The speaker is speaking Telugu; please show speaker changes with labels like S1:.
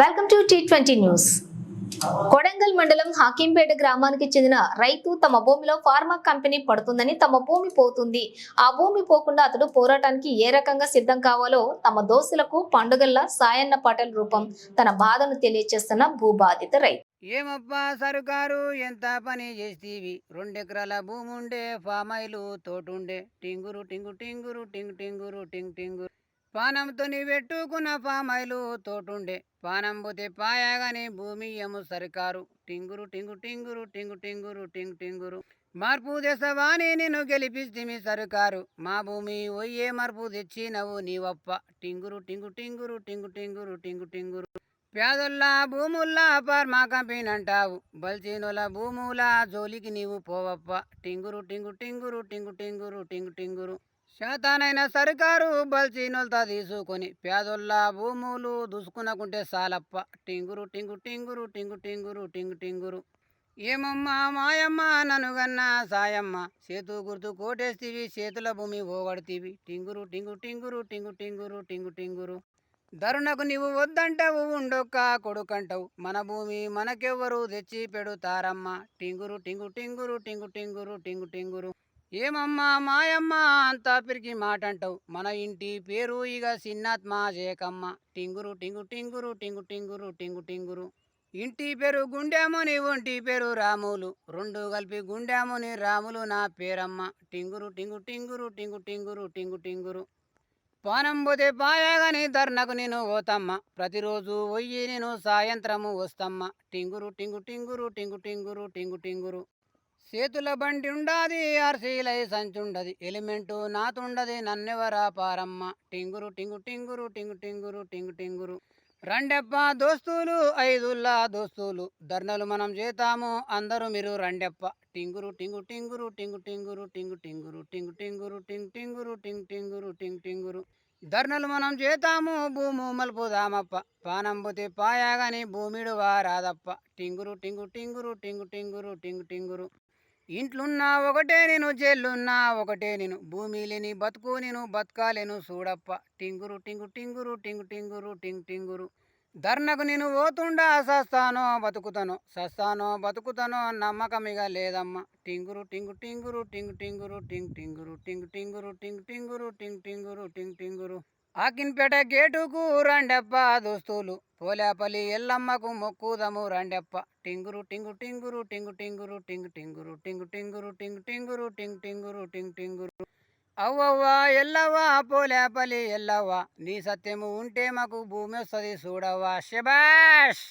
S1: Welcome to T twenty news Kodangal మండలం హాకింపేట గ్రామానికి చెందిన రైతు తమ భూమిలో ఫార్మా కంపెనీ పడుతుందని తమ భూమి పోతుంది. ఆ భూమి పోకుండా అతడు పోరాటానికి ఏ రకంగా సిద్ధం కావాలో తమ దోస్తులకు పండుగల్లా సాయన్న పాటల రూపం తన బాధను తెలియచేస్తున్న భూబాధిత రైతు.
S2: ఏమబ్బా సరుకారు? ఎంత పని చేస్తీవి? రెండెకరాల భూమి ఉండే ఫామాయిలు తోటుండే. టింగురు టింగు టింగురు టింగు టింగురు టింగ్ టింగురు. పానంతో పెట్టుకున్న ఫామాయిలు తోటుండే. పానం పోతే భూమి ఏమో సరికారు. టింగురు టింగు టింగురు టింగు టింగురు టింగ్ టింగురు. మార్పు తెసవాని నిన్ను గెలిపిస్తిమి సరుకారు. మా భూమి ఒయ్యే మార్పు తెచ్చినవు నీవప్ప. టింగురు టింగు టింగురు టింగు టింగురు టింగు టింగురు. పేదల్లా భూముల్లా ఫార్మా కంపెనీ అంటావు బల్చీనుల భూముల జోలికి నీవు పోవప్ప. టింగురు టింగు టింగురు టింగు టింగురు టింగు టింగురు. శాతానైన సర్కారు బల్చీనులతో తీసుకొని పేదోళ్ళ భూములు దూసుకునకుంటే సాలప్ప. టింగురు టింగు టింగురు టింగు టింగురు టింగు టింగురు. ఏమమ్మా మాయమ్మ ననుగన్న సాయమ్మ. చేతు గుర్తు కోటేస్తీవి చేతుల భూమి పోగొడతీవి టింగురు టింగు టింగురు టింగు టింగురు టింగు టింగురు. ధరుణకు నీవు వద్దంటావు ఉండొక్క కొడుకంటావు. మన భూమి మనకెవ్వరు తెచ్చి పెడుతారమ్మ టింగురు టింగు టింగురు టింగు టింగురు టింగు టింగురు. ఏమమ్మా మాయమ్మ అంతా పిరికి మాట అంటావు మన ఇంటి పేరు ఇక సిన్నాత్మ జేకమ్మ టింగురు టింగు టింగురు టింగు టింగురు టింగు టింగురు. ఇంటి పేరు గుండెముని ఒంటి పేరు రాములు. రెండు కలిపి గుండెముని రాములు నా పేరమ్మ. టింగురు టింగు టింగురు టింగు టింగురు టింగు టింగురు. పానం పోతే పాయగాని ధర్నకు నేను పోతమ్మ. ప్రతిరోజు పోయి నేను సాయంత్రము వస్తమ్మ. టింగురు టింగు టింగురు టింగు టింగురు టింగు టింగురు. చేతుల బండి ఉండాది ఆర్సీలై సంచుండది ఎలిమెంటు నాతుండది నన్నెవరా పారమ్మ టింగురు టింగు టింగురు టింగు టింగురు టింగు టింగురు రండెప్ప దోస్తులు ఐదుల్లా దోస్తులు ధర్నలు మనం చేతాము అందరూ మీరు రండెప్ప టింగురు టింగు టింగురు టింగు టింగురు టింగు టింగురు టింగు టింగురు టింగు టింగురు టింగ్ టింగురు టింగ్ టింగురు ధర్నలు మనం చేతాము భూము మలుపుదామప్ప పానం పోతే పాయాగాని భూమిడు వారాదప్ప టింగురు టింగు టింగురు టింగు టింగురు టింగు టింగురు ఇంట్లున్నా ఒకటే నేను జైలున్నా ఒకటే నేను. భూమి లేని బతుకు నేను బతకాలేను చూడప్ప టింగురు టింగు టింగురు టింగు టింగురు టింగ్ టింగురు. ధర్నకు నేను పోతుండా సస్తానో బతుకుతాను. సస్తానో బతుకుతానో నమ్మకమిగా లేదమ్మా. టింగురు టింగు టింగురు టింగు టింగురు టింగ్ టింగురు టింగు టింగురు టింగ్ టింగురు టింగ్ టింగురు టింగ్ టింగురు. ఆకిన్పేట గేటుకు రండప్ప దోస్తులు. పోలేపల్లి ఎల్లమ్మకు మొక్కుదము రండప్ప. టింగురు టింగు టింగురు టింగు టింగురు టింగు టింగురు టింగు టింగురు టింగు టింగురు టింగు టింగురు టింగు టింగురు. అవ్వవ్వా ఎల్లవ్వా పోలేపల్లి ఎల్లవ్వా. నీ సత్యము ఉంటే మాకు భూమి వస్తుంది చూడవ్వా. శబాష్